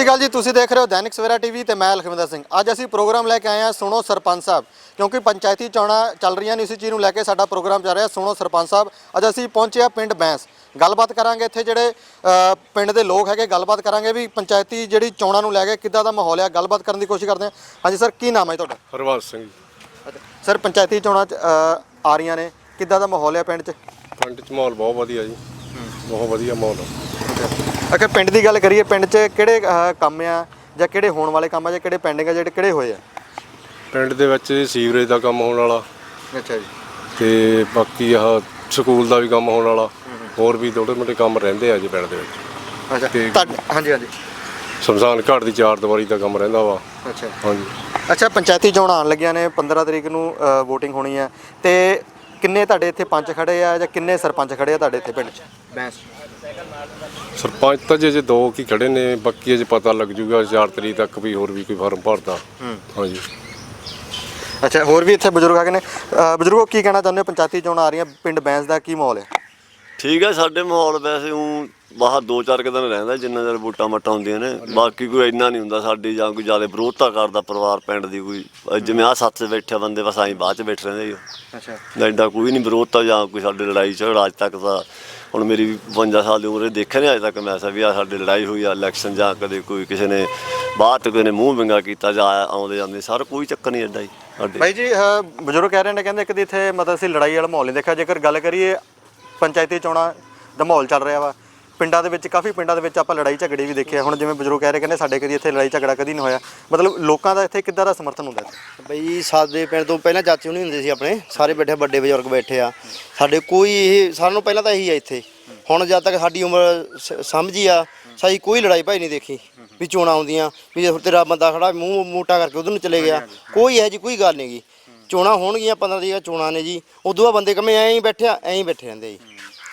ਸ਼੍ਰੀ ਅਕਾਲ ਜੀ ਤੁਸੀਂ ਦੇਖ ਰਹੇ ਹੋ ਦੈਨਿਕ ਸਵੇਰਾ ਟੀਵੀ ਤੇ ਮੈਂ ਲਖਵਿੰਦਰ ਸਿੰਘ। ਅੱਜ ਅਸੀਂ ਪ੍ਰੋਗਰਾਮ ਲੈ ਕੇ ਆਏ ਹਾਂ ਸੁਣੋ ਸਰਪੰਚ ਸਾਹਿਬ ਕਿਉਂਕਿ ਪੰਚਾਇਤੀ ਚੋਣਾਂ ਚੱਲ ਰਹੀਆਂ ਨੇ ਇਸੇ ਚੀਜ਼ ਨੂੰ ਲੈ ਕੇ ਸਾਡਾ ਪ੍ਰੋਗਰਾਮ ਚੱਲ ਰਿਹਾ ਸੁਣੋ ਸਰਪੰਚ ਸਾਹਿਬ ਅੱਜ ਅਸੀਂ ਪਹੁੰਚੇ ਹਾਂ ਪਿੰਡ ਬੈਂਸ। ਗੱਲਬਾਤ ਕਰਾਂਗੇ ਇੱਥੇ ਜਿਹੜੇ ਪਿੰਡ ਦੇ ਲੋਕ ਹੈਗੇ ਗੱਲਬਾਤ ਕਰਾਂਗੇ ਵੀ ਪੰਚਾਇਤੀ ਜਿਹੜੀ ਚੋਣਾਂ ਨੂੰ ਲੈ ਕੇ ਕਿੱਦਾਂ ਦਾ ਮਾਹੌਲ ਹੈ ਗੱਲਬਾਤ ਕਰਨ ਦੀ ਕੋਸ਼ਿਸ਼ ਕਰਦੇ ਹਾਂ। ਹਾਂਜੀ ਸਰ ਕੀ ਨਾਮ ਹੈ ਤੁਹਾਡਾ? ਹਰਵੰਸ ਸਿੰਘ ਜੀ। ਸਰ ਪੰਚਾਇਤੀ ਚੋਣਾਂ ਆ ਰਹੀਆਂ ਨੇ। ਕਿੱਦਾਂ ਦਾ ਮਾਹੌਲ ਹੈ ਪਿੰਡ 'ਚ? ਪਿੰਡ 'ਚ ਮਾਹੌਲ ਬਹੁਤ ਵਧੀਆ ਜੀ। ਬਹੁਤ ਵਧੀਆ ਮਾਹੌਲ ਆ। ਅਗਰ ਪਿੰਡ ਦੀ ਗੱਲ ਕਰੀਏ ਪਿੰਡ 'ਚ ਕਿਹੜੇ ਕੰਮ ਆ ਜਾਂ ਕਿਹੜੇ ਹੋਣ ਵਾਲੇ ਕੰਮ ਆ ਜਾਂ ਕਿਹੜੇ ਪੈਂਡਿੰਗ ਆ ਜਿਹੜੇ ਕਿਹੜੇ ਹੋਏ ਆ? ਪਿੰਡ ਦੇ ਵਿੱਚ ਸੀਵਰੇਜ ਦਾ ਕੰਮ ਹੋਣ ਵਾਲਾ। ਅੱਛਾ ਜੀ। ਤੇ ਬਾਕੀ ਆਹ ਸਕੂਲ ਦਾ ਵੀ ਕੰਮ ਹੋਣ ਵਾਲਾ। ਹੋਰ ਵੀ ਥੋੜੇ ਮੋਟੇ ਕੰਮ ਰਹਿੰਦੇ ਆ ਜੀ ਪਿੰਡ ਦੇ ਵਿੱਚ। ਅੱਛਾ ਤੇ- ਤੁਹਾਡੇ- ਹਾਂਜੀ ਹਾਂਜੀ। ਸ਼ਮਸ਼ਾਨ ਘਾਟ ਦੀ ਚਾਰ ਦੀਵਾਰੀ ਦਾ ਕੰਮ ਰਹਿੰਦਾ ਵਾ। ਅੱਛਾ। ਹਾਂਜੀ। ਅੱਛਾ ਪੰਚਾਇਤੀ ਚੋਣਾਂ ਆਉਣ ਲੱਗੀਆਂ ਨੇ 15 ਤਰੀਕ ਨੂੰ VOTING ਹੋਣੀ ਹੈ ਤੇ ਕਿੰਨੇ ਤੁਹਾਡੇ ਇੱਥੇ ਪੰਚ ਖੜੇ ਆ ਜਾਂ ਕਿੰਨੇ ਸਰਪੰਚ ਖੜੇ ਆ ਤੁਹਾਡੇ ਇੱਥੇ ਪਿੰਡ 'ਚ? ਬੈਂਸ। ਸਰਪੰਚ ਤਾਂ ਜੇ ਜੇ ਦੋ ਕੀ ਖੜੇ ਨੇ ਬਾਕੀ ਅਜੇ ਪਤਾ ਲੱਗ ਜੂਗਾ 4 ਤਰੀਕ ਤੱਕ ਵੀ ਹੋਰ ਵੀ ਕੋਈ ਫਾਰਮ ਭਰਦਾ। ਹਾਂਜੀ। ਅੱਛਾ ਹੋਰ ਵੀ ਇੱਥੇ ਬਜ਼ੁਰਗ ਹੈਗੇ ਨੇ। ਬਜ਼ੁਰਗੋ ਕੀ ਕਹਿਣਾ ਚਾਹੁੰਦੇ ਹੋ? ਪੰਚਾਇਤੀ ਚੋਣਾਂ ਆ ਰਹੀਆਂ ਪਿੰਡ ਬੈਂਸ ਦਾ ਕੀ ਮਾਹੌਲ ਹੈ? ਠੀਕ ਹੈ ਸਾਡੇ ਮਾਹੌਲ ਵੈਸੇ ਉਹ ਬਾਹਰ ਦੋ ਚਾਰ ਕੁ ਦਿਨ ਰਹਿੰਦਾ ਜਿੰਨਾ ਚਿਰ ਵੋਟਾਂ ਮਟਾਂ ਹੁੰਦੀਆਂ ਨੇ। ਬਾਕੀ ਕੋਈ ਇੰਨਾ ਨਹੀਂ ਹੁੰਦਾ ਸਾਡੀ ਜਾਂ ਕੋਈ ਜ਼ਿਆਦਾ ਵਿਰੋਧਤਾ ਕਰਦਾ ਪਰਿਵਾਰ ਪਿੰਡ ਦੀ ਕੋਈ। ਅਹ ਜਿਵੇਂ ਆ ਸੱਤ 'ਚ ਬੈਠੇ ਬੰਦੇ ਬਸ ਆਈ ਬਾਅਦ ਚ ਬੈਠ ਰਹਿੰਦੇ ਜੀ ਅੱਛਾ। ਐਡਾ ਕੋਈ ਨਹੀਂ ਵਿਰੋਧਤਾ ਜਾਂ ਕੋਈ ਸਾਡੇ ਲੜਾਈ ਝਗੜਾ ਅੱਜ ਤੱਕ ਦਾ ਹੁਣ ਮੇਰੀ ਵੀ 52 ਸਾਲ ਦੀ ਉਮਰ ਹੈ ਦੇਖਿਆ ਨਹੀਂ ਅੱਜ ਤੱਕ ਮੈਂ ਐਸਾ ਵੀ ਆ ਸਾਡੇ ਲੜਾਈ ਹੋਈ ਆ ਇਲੈਕਸ਼ਨ ਜਾਂ ਕਦੇ ਕੋਈ ਕਿਸੇ ਨੇ ਬਾਹਰ ਚ ਕਿਸੇ ਨੇ ਮੂੰਹ ਵਿੰਗਾ ਕੀਤਾ ਜਾਂ ਆਉਂਦੇ ਜਾਂਦੇ ਸਰ ਕੋਈ ਚੱਕਰ ਨਹੀਂ ਐਡਾ ਜੀ ਸਾਡੇ। ਬਾਈ ਜੀ ਅ, ਬਜ਼ੁਰਗ ਕਹਿ ਰਹੇ ਨੇ ਕਹਿੰਦੇ ਇੱਕ ਕਿ ਇੱਥੇ ਮਤਲਬ ਅਸੀਂ ਲੜਾਈ ਵਾਲਾ ਮਾਹੌਲ ਨਹੀਂ ਦੇਖਿਆ ਜੇਕਰ ਗੱਲ ਕਰੀਏ ਪੰਚਾਇਤੀ ਚੋਣਾਂ ਦਾ ਮਾਹੌਲ ਚੱਲ ਰਿਹਾ ਵਾ ਪਿੰਡਾਂ ਦੇ ਵਿੱਚ, ਕਾਫੀ ਪਿੰਡਾਂ ਦੇ ਵਿੱਚ ਆਪਾਂ ਲੜਾਈ ਝਗੜੇ ਵੀ ਦੇਖਿਆ ਹੁਣ ਜਿਵੇਂ ਬਜ਼ੁਰਗ ਕਹਿ ਰਹੇ ਕਹਿੰਦੇ ਸਾਡੇ ਕਦੀ ਇੱਥੇ ਲੜਾਈ ਝਗੜਾ ਕਦੀ ਨਹੀਂ ਹੋਇਆ। ਮਤਲਬ ਲੋਕਾਂ ਦਾ ਇੱਥੇ ਕਿੱਦਾਂ ਦਾ ਸਮਰਥਨ ਹੁੰਦਾ ਹੈ ਬਈ ਸਾਡੇ ਪਿੰਡ ਤੋਂ ਪਹਿਲਾਂ ਚਾਚੇ ਹੁਣੀ ਹੁੰਦੇ ਸੀ ਆਪਣੇ। ਸਾਰੇ ਬੈਠੇ, ਵੱਡੇ ਬਜ਼ੁਰਗ ਬੈਠੇ ਆ। ਸਾਡੇ ਕੋਈ ਇਹ ਸਾਰਿਆਂ ਨੂੰ ਪਹਿਲਾਂ ਤਾਂ ਇਹੀ ਆ ਇੱਥੇ। ਹੁਣ ਜਦ ਤੱਕ ਸਾਡੀ ਉਮਰ ਸ- ਸਮਝੀ ਆ, ਸਾਡੀ ਕੋਈ ਲੜਾਈ ਭਾਈ ਨਹੀਂ ਦੇਖੀ। ਵੀ ਚੋਣਾਂ ਆਉਂਦੀਆਂ, ਵੀ ਜੇ ਤੇਰਾ ਬੰਦਾ ਖੜਾ ਮੂੰਹ, ਮੋਟਾ ਕਰਕੇ ਉਧਰ ਨੂੰ ਚਲੇ ਗਿਆ। ਕੋਈ ਇਹੋ ਜੀ ਕੋਈ ਗੱਲ ਨਹੀਂ ਗੀ। ਚੋਣਾਂ ਹੋਣਗੀਆਂ 15 ਦੀਆਂ ਚੋਣਾਂ ਨੇ ਜੀ। ਉਦੋਂ ਬਾਅਦ ਬੰਦੇ ਕਮੇ ਐਂ ਹੀ ਬੈਠਿਆ ਐਂ ਹੀ ਬੈਠੇ ਰਹਿੰਦੇ ਜੀ।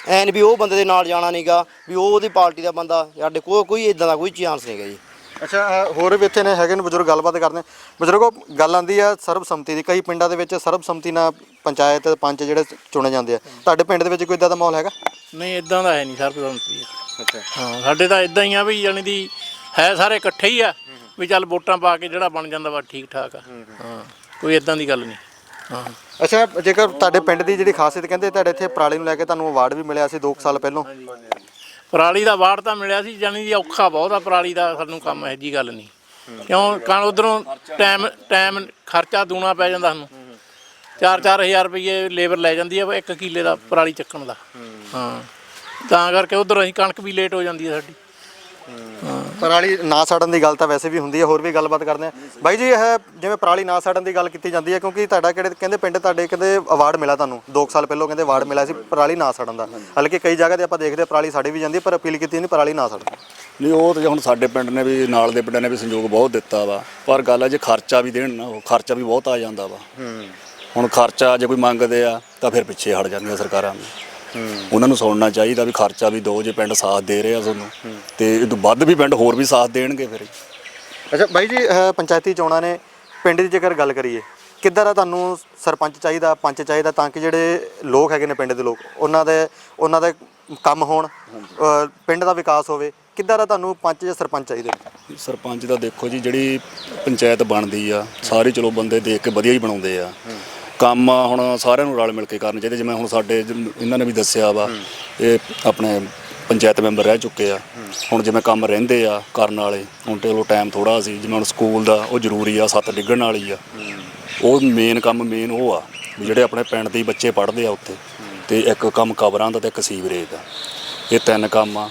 ਐਂ ਵੀ ਉਹ ਬੰਦੇ ਦੇ ਨਾਲ ਜਾਣਾ ਨਹੀਂਗਾ ਵੀ ਉਹ ਉਹਦੀ ਪਾਰਟੀ ਦਾ ਬੰਦਾ ਸਾਡੇ ਕੋਲ ਕੋਈ ਇਦਾਂ ਦਾ ਕੋਈ ਚਾਂਸ ਨਹੀਂਗਾ ਜੀ। ਅੱਛਾ ਹੋਰ ਵੀ ਇੱਥੇ ਨੇ ਹੈਗੇ ਨੇ ਬਜ਼ੁਰਗ ਗੱਲਬਾਤ ਕਰਦੇ ਨੇ। ਬਜ਼ੁਰਗੋ ਗੱਲ ਆਂਦੀ ਆ ਸਰਬਸੰਮਤੀ ਦੀ ਕਈ ਪਿੰਡਾਂ ਦੇ ਵਿੱਚ ਸਰਬਸੰਮਤੀ ਨਾਲ ਪੰਚਾਇਤ ਤੇ ਪੰਚ ਜਿਹੜੇ ਚੁਣੇ ਜਾਂਦੇ ਆ। ਤੁਹਾਡੇ ਪਿੰਡ ਦੇ ਵਿੱਚ ਕੋਈ ਇਦਾਂ ਦਾ ਮਾਹੌਲ ਹੈਗਾ? ਨਹੀਂ ਇਦਾਂ ਦਾ ਹੈ ਨਹੀਂ ਸਰਬਸੰਮਤੀ ਅੱਛਾ। ਹਾਂ ਸਾਡੇ ਤਾਂ ਇਦਾਂ ਹੀ ਆ ਵੀ ਜਾਣੀ ਦੀ ਹੈ ਸਾਰੇ ਇਕੱਠੇ ਹੀ ਆ ਵੀ ਚੱਲ ਵੋਟਾਂ ਪਾ ਕੇ ਜਿਹੜਾ ਬਣ ਜਾਂਦਾ ਵਾ ਠੀਕ ਠਾਕ ਆ। ਹਾਂ ਕੋਈ ਇਦਾਂ ਦੀ ਗੱਲ ਨਹੀਂ। ਅੱਛਾ, ਜੇਕਰ ਤੁਹਾਡੇ ਪਿੰਡ ਦੀ ਜਿਹੜੀ ਖਾਸੀਅਤ ਕਹਿੰਦੇ, ਤੁਹਾਡੇ ਇੱਥੇ ਪਰਾਲੀ ਨੂੰ ਲੈ ਕੇ ਤੁਹਾਨੂੰ ਅਵਾਰਡ ਵੀ ਮਿਲਿਆ ਸੀ 2 ਸਾਲ ਪਹਿਲਾਂ। ਪਰਾਲੀ ਦਾ ਵਾੜ ਤਾਂ ਮਿਲਿਆ ਸੀ, ਜਾਣੀ ਦੀ ਔਖਾ ਬਹੁਤ ਆ ਪਰਾਲੀ ਦਾ ਸਾਨੂੰ ਕੰਮ, ਇਹੋ ਜੀ ਗੱਲ ਨਹੀਂ। ਕਿਉਂ? ਕਣ ਉਧਰੋਂ ਟਾਈਮ ਟਾਈਮ ਖਰਚਾ ਦੂਣਾ ਪੈ ਜਾਂਦਾ ਸਾਨੂੰ। 4-4000 ਰੁਪਏ ਲੇਬਰ ਲੈ ਜਾਂਦੀ ਆ, ਇੱਕ ਕਿੱਲੇ ਦਾ ਪਰਾਲੀ ਚੱਕਣ ਦਾ। ਹਾਂ। ਤਾਂ ਕਰਕੇ ਉਧਰ ਅਸੀਂ ਕਣਕ ਵੀ ਲੇਟ ਹੋ ਜਾਂਦੀ ਹੈ ਸਾਡੀ। ਪਰਾਲੀ ਨਾ ਸਾੜਨ ਦੀ ਗੱਲ ਤਾਂ ਵੈਸੇ ਵੀ ਹੁੰਦੀ ਹੈ ਹੋਰ ਵੀ ਗੱਲਬਾਤ ਕਰਦੇ ਆ ਬਾਈ ਜੀ ਇਹ ਜਿਵੇਂ ਪਰਾਲੀ ਨਾ ਸਾੜਨ ਦੀ ਗੱਲ ਕੀਤੀ ਜਾਂਦੀ ਹੈ ਕਿਉਂਕਿ ਤੁਹਾਡਾ ਕਿਹੜੇ ਕਹਿੰਦੇ ਪਿੰਡ ਤੁਹਾਡੇ ਕਹਿੰਦੇ ਅਵਾਰਡ ਮਿਲਿਆ ਤੁਹਾਨੂੰ? 2 ਸਾਲ ਪਹਿਲਾਂ ਕਹਿੰਦੇ ਅਵਾਰਡ ਮਿਲਿਆ ਸੀ ਪਰਾਲੀ ਨਾ ਸਾੜਨ ਦਾ। ਹਲਕੇ ਕਈ ਜਗ੍ਹਾ ਤੇ ਆਪਾਂ ਦੇਖਦੇ ਪਰਾਲੀ ਸਾੜੀ ਵੀ ਜਾਂਦੀ ਪਰ ਅਪੀਲ ਕੀਤੀ ਨਹੀਂ ਪਰਾਲੀ ਨਾ ਸਾੜਨ ਨਹੀਂ ਉਹ ਤੇ ਹੁਣ ਸਾਡੇ ਪਿੰਡ ਨੇ ਵੀ ਨਾਲ ਦੇ ਪਿੰਡਾਂ ਨੇ ਵੀ ਸੰਯੋਗ ਬਹੁਤ ਦਿੱਤਾ ਵਾ। ਪਰ ਗੱਲ ਹੈ ਜੇ ਖਰਚਾ ਵੀ ਦੇਣ ਨਾ ਉਹ ਖਰਚਾ ਵੀ ਬਹੁਤ ਆ ਜਾਂਦਾ ਵਾ। ਹੁਣ ਖਰਚਾ ਜੇ ਕੋਈ ਮੰਗਦੇ ਆ ਤਾਂ ਫਿਰ ਪਿੱਛੇ ਹਟ ਜਾਂਦੀਆਂ ਸਰਕਾਰਾਂ ਨੂੰ ਉਹਨਾਂ ਨੂੰ ਸੁਣਨਾ ਚਾਹੀਦਾ ਵੀ ਖਰਚਾ ਵੀ ਦੋ ਜੇ ਪਿੰਡ ਸਾਥ ਦੇ ਰਹੇ ਤੁਹਾਨੂੰ। ਤੇ ਇਹ ਤੋਂ ਵੱਧ ਵੀ ਪਿੰਡ ਹੋਰ ਵੀ ਸਾਥ ਦੇਣਗੇ ਫਿਰ। ਅੱਛਾ ਬਾਈ ਜੀ ਅਹ ਪੰਚਾਇਤੀ ਚੋਣਾਂ ਨੇ ਪਿੰਡ ਦੀ ਜੇਕਰ ਗੱਲ ਕਰੀਏ ਕਿੱਦਾਂ ਦਾ ਤੁਹਾਨੂੰ ਸਰਪੰਚ ਚਾਹੀਦਾ ਪੰਚ ਚਾਹੀਦਾ ਤਾਂ ਕਿ ਜਿਹੜੇ ਲੋਕ ਹੈਗੇ ਨੇ ਪਿੰਡ ਦੇ ਲੋਕ ਉਹਨਾਂ ਦੇ ਉਹਨਾਂ ਦੇ ਕੰਮ ਹੋਣ ਅਹ ਪਿੰਡ ਦਾ ਵਿਕਾਸ ਹੋਵੇ ਕਿੱਦਾਂ ਦਾ ਤੁਹਾਨੂੰ ਪੰਚ ਜਾਂ ਸਰਪੰਚ ਚਾਹੀਦੇ ਨੇ? ਸਰਪੰਚ ਦਾ ਦੇਖੋ ਜੀ ਜਿਹੜੀ ਪੰਚਾਇਤ ਬਣਦੀ ਆ ਸਾਰੇ ਚਲੋ ਬੰਦੇ ਦੇਖ ਕੇ ਵਧੀਆ ਹੀ ਬਣਾਉਂਦੇ ਆ। ਕੰਮ ਹੁਣ ਸਾਰਿਆਂ ਨੂੰ ਰਲ ਮਿਲ ਕੇ ਕਰਨੇ ਚਾਹੀਦੇ। ਜਿਵੇਂ ਹੁਣ ਸਾਡੇ ਇਹਨਾਂ ਨੇ ਵੀ ਦੱਸਿਆ ਵਾ ਇਹ ਆਪਣੇ ਪੰਚਾਇਤ ਮੈਂਬਰ ਰਹਿ ਚੁੱਕੇ ਆ। ਹੁਣ ਜਿਵੇਂ ਕੰਮ ਰਹਿੰਦੇ ਆ ਕਰਨ ਵਾਲੇ ਹੁਣ ਚਲੋ ਟਾਈਮ ਥੋੜਾ ਸੀ ਜਿਵੇਂ ਹੁਣ ਸਕੂਲ ਦਾ ਉਹ ਜ਼ਰੂਰੀ ਆ ਸੱਤ ਡਿੱਗਣ ਵਾਲੀ ਆ। ਉਹ ਮੇਨ ਕੰਮ ਮੇਨ ਉਹ ਆ ਵੀ ਜਿਹੜੇ ਆਪਣੇ ਪਿੰਡ ਦੇ ਹੀ ਬੱਚੇ ਪੜ੍ਹਦੇ ਆ ਉੱਥੇ। ਤੇ ਇੱਕ ਕੰਮ ਕਬਰਾਂ ਦਾ ਤੇ ਇੱਕ ਸੀਵਰੇਜ ਦਾ। ਇਹ ਤਿੰਨ ਕੰਮ ਆ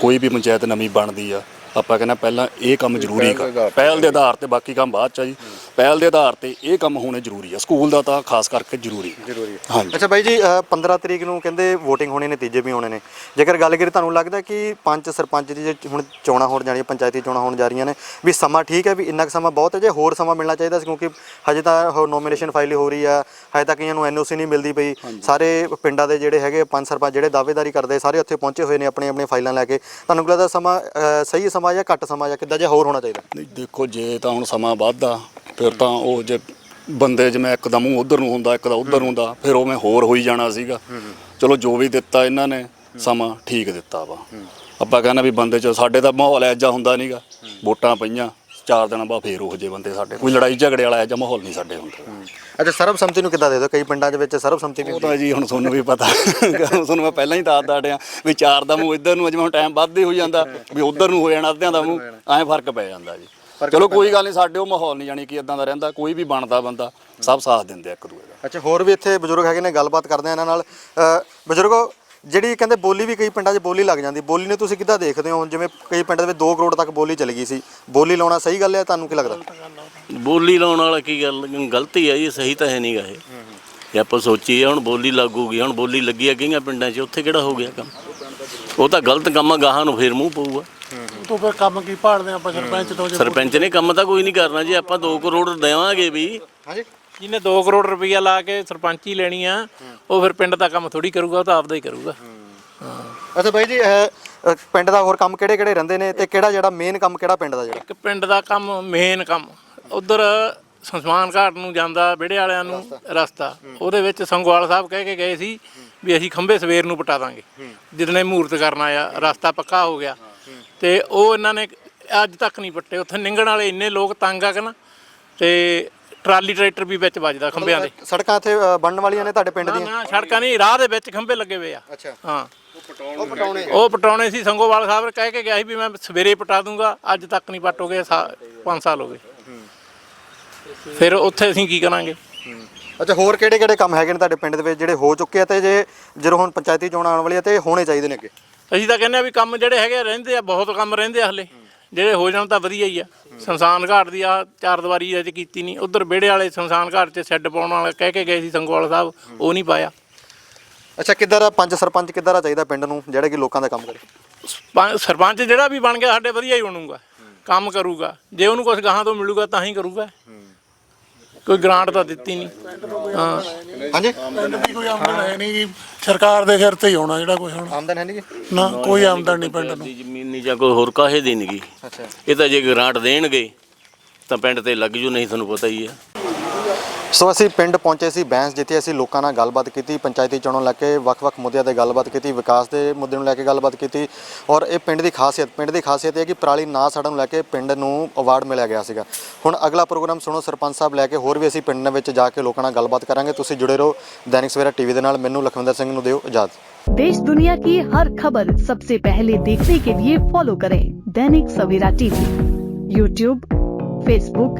ਕੋਈ ਵੀ ਪੰਚਾਇਤ ਨਵੀਂ ਬਣਦੀ ਆ ਆਪਾਂ ਕਹਿੰਦਾ ਪਹਿਲਾਂ ਇਹ ਕੰਮ ਜ਼ਰੂਰੀ ਕਰ ਪਹਿਲ ਦੇ ਆਧਾਰ ਤੇ ਬਾਕੀ ਕੰਮ ਬਾਅਦ ਚ ਆ ਜੀ। ਪਹਿਲ ਦੇ ਆਧਾਰ ਤੇ ਇਹ ਕੰਮ ਹੋਣੇ ਜ਼ਰੂਰੀ ਆ ਸਕੂਲ ਦਾ ਤਾਂ ਖਾਸ ਕਰਕੇ ਜ਼ਰੂਰੀ ਜ਼ਰੂਰੀ ਹਾਂਜੀ। ਅੱਛਾ ਬਾਈ ਜੀ ਅਹ 15 ਤਰੀਕ ਨੂੰ ਕਹਿੰਦੇ VOTING ਹੋਣੀ ਨਤੀਜੇ ਵੀ ਆਉਣੇ ਨੇ। ਜੇਕਰ ਗੱਲ ਕਰੀਏ ਤੁਹਾਨੂੰ ਲੱਗਦਾ ਕਿ ਪੰਚ ਸਰਪੰਚ ਦੀ ਜੇ ਹੁਣ ਚੋਣਾਂ ਹੋਣ ਜਾਣੀਆਂ ਪੰਚਾਇਤੀ ਚੋਣਾਂ ਹੋਣ ਜਾ ਰਹੀਆਂ ਨੇ ਵੀ ਸਮਾਂ ਠੀਕ ਹੈ ਵੀ ਇੰਨਾ ਕੁ ਸਮਾਂ ਬਹੁਤ ਹੈ ਜੇ ਹੋਰ ਸਮਾਂ ਮਿਲਣਾ ਚਾਹੀਦਾ ਸੀ ਕਿਉਂਕਿ ਹਜੇ ਤਾਂ ਨੋਮੀਨੇਸ਼ਨ ਫਾਈਲ ਹੋ ਰਹੀ ਆ ਹਜੇ ਤੱਕ ਇਹਨਾਂ ਨੂੰ ਐਨਓਸੀ ਨਹੀਂ ਮਿਲਦੀ ਪਈ। ਸਾਰੇ ਪਿੰਡਾਂ ਦੇ ਜਿਹੜੇ ਹੈਗੇ ਪੰਚ ਸਰਪੰਚ ਜਿਹੜੇ ਦਾਅਵੇਦਾਰੀ ਕਰਦੇ ਸਾਰੇ ਉੱਥੇ ਪਹੁੰਚੇ ਹੋਏ ਨੇ ਆਪਣੇ ਆਪਣੇ ਫਾਈਲਾਂ ਲੈ ਕੇ। ਤੁਹਾਨੂੰ ਲੱਗਦਾ ਸਮਾਂ ਸਹੀ ਸਮਾਂ ਜਾਂ ਘੱਟ ਸਮਾਂ ਜਾਂ ਕਿੱਦਾਂ ਜਾਂ ਹੋਰ ਹੋਣਾ ਚਾਹੀਦਾ? ਨਹੀਂ ਦੇਖੋ ਜੇ ਤਾਂ ਹੁਣ ਸਮਾਂ ਵੱਧਦਾ ਫਿਰ ਤਾਂ ਉਹ ਜੇ ਬੰਦੇ ਜਿਵੇਂ ਇੱਕ ਦਾ ਮੂੰਹ ਉਧਰ ਨੂੰ ਹੁੰਦਾ ਇੱਕ ਦਾ ਉਧਰ ਨੂੰ ਹੁੰਦਾ ਫਿਰ ਉਵੇਂ ਹੋਰ ਹੋਈ ਜਾਣਾ ਸੀਗਾ। ਚਲੋ ਜੋ ਵੀ ਦਿੱਤਾ ਇਹਨਾਂ ਨੇ ਸਮਾਂ ਠੀਕ ਦਿੱਤਾ ਵਾ। ਆਪਾਂ ਕਹਿੰਦੇ ਵੀ ਬੰਦੇ ਚ ਸਾਡੇ ਤਾਂ ਮਾਹੌਲ ਐਜਾ ਹੁੰਦਾ ਨਹੀਂਗਾ ਵੋਟਾਂ ਪਈਆਂ ਚਾਰ ਦਿਨਾਂ ਬਾਅਦ ਫੇਰ ਉਹ ਜੇ ਬੰਦੇ ਸਾਡੇ ਕੋਈ ਲੜਾਈ ਝਗੜੇ ਵਾਲਾ ਐਜਾ ਮਾਹੌਲ ਨਹੀਂ ਸਾਡੇ ਹੁੰਦਾ। ਅੱਛਾ ਸਰਬਸੰਮਤੀ ਨੂੰ ਕਿੱਦਾਂ ਦੇ ਦੋ ਕਈ ਪਿੰਡਾਂ ਦੇ ਵਿੱਚ ਸਰਬਸੰਮਤੀ ਵੀ ਉਹ ਤਾਂ ਜੀ ਹੁਣ ਤੁਹਾਨੂੰ ਵੀ ਪਤਾ। ਤੁਹਾਨੂੰ ਮੈਂ ਪਹਿਲਾਂ ਹੀ ਦੱਸ ਦਾੜਿਆ ਵੀ ਚਾਰ ਦਾ ਮੂੰਹ ਇੱਧਰ ਨੂੰ ਜਿਵੇਂ ਹੁਣ ਟਾਈਮ ਵੱਧਦੇ ਹੋ ਜਾਂਦਾ ਵੀ ਉਧਰ ਨੂੰ ਹੋ ਜਾਣਾ ਅੱਧਿਆਂ ਦਾ ਮੂੰਹ ਐਂ ਫ਼ਰਕ ਪੈ ਜਾਂਦਾ ਜੀ। ਚਲੋ ਕੋਈ ਗੱਲ ਨਹੀਂ ਸਾਡੇ ਉਹ ਮਾਹੌਲ ਨਹੀਂ ਜਾਣੀ ਕਿ ਇਦਾਂ ਦਾ ਰਹਿੰਦਾ ਕੋਈ ਵੀ ਬਣਦਾ ਬੰਦਾ ਸਭ ਸਾਥ ਦਿੰਦੇ ਆ ਇੱਕ ਦੂਜੇ ਦਾ। ਅੱਛਾ ਹੋਰ ਵੀ ਇੱਥੇ ਬਜ਼ੁਰਗ ਹੈਗੇ ਨੇ ਗੱਲਬਾਤ ਕਰਦੇ ਆ ਇਹਨਾਂ ਨਾਲ। ਬਜ਼ੁਰਗੋ ਜਿਹੜੀ ਕਹਿੰਦੇ ਬੋਲੀ ਵੀ ਕਈ ਪਿੰਡਾਂ 'ਚ ਬੋਲੀ ਲੱਗ ਜਾਂਦੀ ਬੋਲੀ ਨੂੰ ਤੁਸੀਂ ਕਿੱਦਾਂ ਦੇਖਦੇ ਹੋ? ਜਿਵੇਂ ਕਈ ਪਿੰਡਾਂ ਦੇ ਵਿੱਚ 2 ਕਰੋੜ ਤੱਕ ਬੋਲੀ ਚਲੀ ਗਈ ਸੀ ਬੋਲੀ ਲਾਉਣਾ ਸਹੀ ਗੱਲ ਹੈ ਤੁਹਾਨੂੰ ਕੀ ਲੱਗਦਾ? ਬੋਲੀ ਲਾਉਣ ਵਾਲਾ ਕੀ ਗੱਲ ਗਲਤੀ ਹੈ ਜੀ ਸਹੀ ਤਾਂ ਹੈ ਨਹੀਂਗਾ ਇਹ। ਜੇ ਆਪਾਂ ਸੋਚੀਏ ਹੁਣ ਬੋਲੀ ਲੱਗੂਗੀ ਹੁਣ ਬੋਲੀ ਲੱਗੀ ਆ ਕਈਆਂ ਪਿੰਡਾਂ 'ਚ ਉੱਥੇ ਕਿਹੜਾ ਹੋ ਗਿਆ ਕੰਮ? ਉਹ ਤਾਂ ਗਲਤ ਕੰਮ ਆ ਗਾਹਾਂ ਨੂੰ ਫੇਰ ਮੂੰਹ ਪਊਗਾ। ਤੋਂ ਫਿਰ ਕੰਮ ਕੀ ਭਾਲਦੇ ਆਪਾਂ ਸਰਪੰਚ ਤੋਂ ਜੇ ਸਰਪੰਚ ਨੇ ਕੰਮ ਤਾਂ ਕੋਈ ਨਹੀਂ ਕਰਨਾ ਜੀ ਆਪਾਂ 2 ਕਰੋੜ ਦੇਵਾਂਗੇ ਵੀ। ਹਾਂਜੀ। ਜਿਹਨੇ 2 ਕਰੋੜ ਰੁਪਈਆ ਲਾ ਕੇ ਸਰਪੰਚੀ ਲੈਣੀ ਆ ਉਹ ਫਿਰ ਪਿੰਡ ਦਾ ਕੰਮ ਥੋੜੀ ਕਰੂਗਾ ਉਹ ਤਾਂ ਆਪਦਾ ਹੀ ਕਰੂਗਾ। ਅੱਛਾ ਬਾਈ ਜੀ ਇਹ ਅ, ਪਿੰਡ ਦਾ ਹੋਰ ਕੰਮ ਕਿਹੜੇ ਕਿਹੜੇ ਰਹਿੰਦੇ ਨੇ ਤੇ ਕਿਹੜਾ ਜਿਹੜਾ ਮੇਨ ਕੰਮ ਕਿਹੜਾ ਪਿੰਡ ਦਾ ਜਿਹੜਾ? ਇੱਕ ਪਿੰਡ ਦਾ ਕੰਮ ਮੇਨ ਕੰਮ। ਉਧਰ ਸੰਸਮਾਨ ਘਾਟ ਨੂੰ ਜਾਂਦਾ ਵਿੜੇ ਵਾਲਿਆਂ ਨੂੰ ਰਸਤਾ। ਉਹਦੇ ਵਿੱਚ ਸੰਗਵਾਲ ਸਾਹਿਬ ਕਹਿ ਕੇ ਗਏ ਸੀ ਵੀ ਅਸੀਂ ਖੰਭੇ ਸਵੇਰ ਨੂੰ ਪਟਾ ਦਾਂਗੇ। ਜਿਦਨੇ ਮੂਰਤ ਕਰਨ ਆਇਆ ਰਸਤਾ ਪੱਕਾ ਹੋ ਗਿਆ। ਤੇ ਉਹ ਇਹਨਾਂ ਨੇ ਅੱਜ ਤੱਕ ਨਹੀਂ ਪੱਟੇ। ਉੱਥੇ ਨਿੰਗਣ ਵਾਲੇ ਇੰਨੇ ਲੋਕ ਤੰਗ ਆ ਕਿ ਨਾ ਤੇ ਟਰਾਲੀ ਟਰੈਕਟਰ ਵੀ ਵਿੱਚ ਵੱਜਦਾ ਖੰਭਿਆਂ ਦੇ। ਸੜਕਾਂ ਇੱਥੇ ਅ, ਬਣਨ ਵਾਲੀਆਂ ਨੇ ਤੁਹਾਡੇ ਪਿੰਡ ਨਾ ਦੀਆਂ? ਨਾ ਸੜਕਾਂ ਨਹੀਂ ਰਾਹ ਦੇ ਵਿੱਚ ਖੰਭੇ ਲੱਗੇ ਹੋਏ ਆ। ਅੱਛਾ। ਹਾਂ। ਉਹ ਪਟਾਉਣੇ ਉਹ ਪਟਾਉਣੇ ਸੀ ਸੰਗੋਵਾਲ ਸਾਹਿਬ ਕਹਿ ਕੇ ਗਿਆ ਸੀ ਵੀ ਮੈਂ ਸਵੇਰੇ ਪਟਾ ਦੂੰਗਾ ਅੱਜ ਤੱਕ ਨਹੀਂ ਪਟੋਗੇ 5 ਸਾਲ ਹੋ ਗਏ। ਫਿਰ ਉੱਥੇ ਅਸੀਂ ਕੀ ਕਰਾਂਗੇ? ਅੱਛਾ ਹੋਰ ਕਿਹੜੇ ਕਿਹੜੇ ਕੰਮ ਹੈਗੇ ਨੇ ਤੁਹਾਡੇ ਪਿੰਡ ਦੇ ਵਿੱਚ ਜਿਹੜੇ ਹੋ ਚੁੱਕੇ ਆ ਤੇ ਜੇ ਜਦੋਂ ਹੁਣ ਪੰਚਾਇਤੀ ਚੋਣਾਂ ਆਉਣ ਵਾਲੀਆਂ ਤੇ ਹੋਣੇ ਚਾਹੀਦੇ ਨੇ ਅੱਗੇ? ਅਸੀਂ ਤਾਂ ਕਹਿੰਦੇ ਆ ਵੀ ਕੰਮ ਜਿਹੜੇ ਹੈਗੇ ਆ ਰਹਿੰਦੇ ਆ ਬਹੁਤ ਕੰਮ ਰਹਿੰਦੇ ਆ ਹਲੇ। ਜਿਹੜੇ ਹੋ ਜਾਣ ਤਾਂ ਵਧੀਆ ਹੀ ਆ। ਸ਼ਮਸ਼ਾਨ ਘਾਟ ਦੀ ਆ ਚਾਰ ਦੀਵਾਰੀ ਅਜੇ ਕੀਤੀ ਨਹੀਂ। ਉਧਰ ਵਿਹੜੇ ਵਾਲੇ ਸ਼ਮਸ਼ਾਨ ਘਾਟ 'ਚ ਸ਼ੈੱਡ ਪਾਉਣ ਵਾਲਾ ਕਹਿ ਕੇ ਗਏ ਸੀ ਸੰਗੋਵਾਲ ਸਾਹਿਬ ਉਹ ਨਹੀਂ ਪਾਇਆ। ਅੱਛਾ ਕਿੱਦਾਂ ਦਾ ਪੰਜ ਸਰਪੰਚ ਕਿੱਦਾਂ ਦਾ ਚਾਹੀਦਾ ਪਿੰਡ ਨੂੰ ਜਿਹੜਾ ਕਿ ਲੋਕਾਂ ਦਾ ਕੰਮ ਕਰੇ? ਪੰ- ਸਰਪੰਚ ਜਿਹੜਾ ਵੀ ਬਣ ਗਿਆ ਸਾਡੇ ਵਧੀਆ ਹੀ ਬਣੂਗਾ। ਕੰਮ ਕਰੂਗਾ। ਜੇ ਉਹਨੂੰ ਕੁਝ ਗਾਹਾਂ ਤੋਂ ਮਿਲੂਗਾ ਤਾਂ ਹੀ ਕਰੂਗਾ। ਕੋਈ ਗ੍ਰਾਂਟ ਤਾਂ ਦਿੱਤੀ ਨਹੀਂ। ਹਾਂ। ਹਾਂਜੀ? ਪਿੰਡ ਦੀ ਕੋਈ ਆਮਦਨ ਹੈ ਨਹੀਂ ਗੀ, ਸਰਕਾਰ ਦੇ ਸਿਰ ਤੇ ਹੀ ਹੋਣਾ ਜਿਹੜਾ ਕੁਝ ਹੁਣ। ਆਮਦਨ ਹੈ ਨਹੀਂ ਨਾ ਕੋਈ ਆਮਦਨ ਨਹੀਂ ਪਿੰਡ ਨੂੰ। ਦੀ ਜ਼ਮੀਨ ਨਹੀਂ ਜਾਂ ਕੋਈ ਹੋਰ ਕਾਹੇ ਦੀ ਨਹੀਂਗੀ ਅੱਛਾ। ਇਹ ਤਾਂ ਜੇ ਗ੍ਰਾਂਟ ਦੇਣਗੇ ਤਾਂ ਪਿੰਡ ਤੇ ਲੱਗ ਜੂ ਨਹੀਂ ਤੁਹਾਨੂੰ ਪਤਾ ਹੀ ਹੈ। ਸੋ ਅਸੀਂ ਪਿੰਡ ਪਹੁੰਚੇ ਸੀ ਬੈਂਸ ਜਿੱਥੇ ਅਸੀਂ ਲੋਕਾਂ ਨਾਲ ਗੱਲਬਾਤ ਕੀਤੀ ਪੰਚਾਇਤੀ ਚੋਣਾਂ ਨੂੰ ਲੈ ਕੇ ਵੱਖ-ਵੱਖ ਮੁੱਦਿਆਂ ਤੇ ਗੱਲਬਾਤ ਕੀਤੀ ਵਿਕਾਸ ਦੇ ਮੁੱਦੇ ਨੂੰ ਲੈ ਕੇ ਗੱਲਬਾਤ ਕੀਤੀ ਔਰ ਇਹ ਪਿੰਡ ਦੀ ਖਾਸੀਅਤ ਪਿੰਡ ਦੀ ਖਾਸੀਅਤ ਇਹ ਹੈ ਕਿ ਪਰਾਲੀ ਨਾ ਸੜਨ ਨੂੰ ਲੈ ਕੇ ਪਿੰਡ ਨੂੰ ਅਵਾਰਡ ਮਿਲਿਆ ਗਿਆ ਸੀਗਾ ਹੁਣ ਅਗਲਾ ਪ੍ਰੋਗਰਾਮ ਸੁਣੋ ਸਰਪੰਚ ਸਾਹਿਬ ਲੈ ਕੇ ਹੋਰ ਵੀ ਅਸੀਂ ਪਿੰਡ ਦੇ ਵਿੱਚ ਜਾ ਕੇ ਲੋਕਾਂ ਨਾਲ ਗੱਲਬਾਤ ਕਰਾਂਗੇ ਤੁਸੀਂ ਜੁੜੇ ਰਹੋ ਦੈਨਿਕ ਸਵੇਰਾ ਟੀਵੀ ਦੇ ਨਾਲ ਮੈਨੂੰ ਲਖਵਿੰਦਰ ਸਿੰਘ ਨੂੰ ਦਿਓ ਇਜਾਜ਼ਤ देश दुनिया की हर खबर सबसे पहले देखने के लिए फॉलो करें Dainik Savera TV YouTube Facebook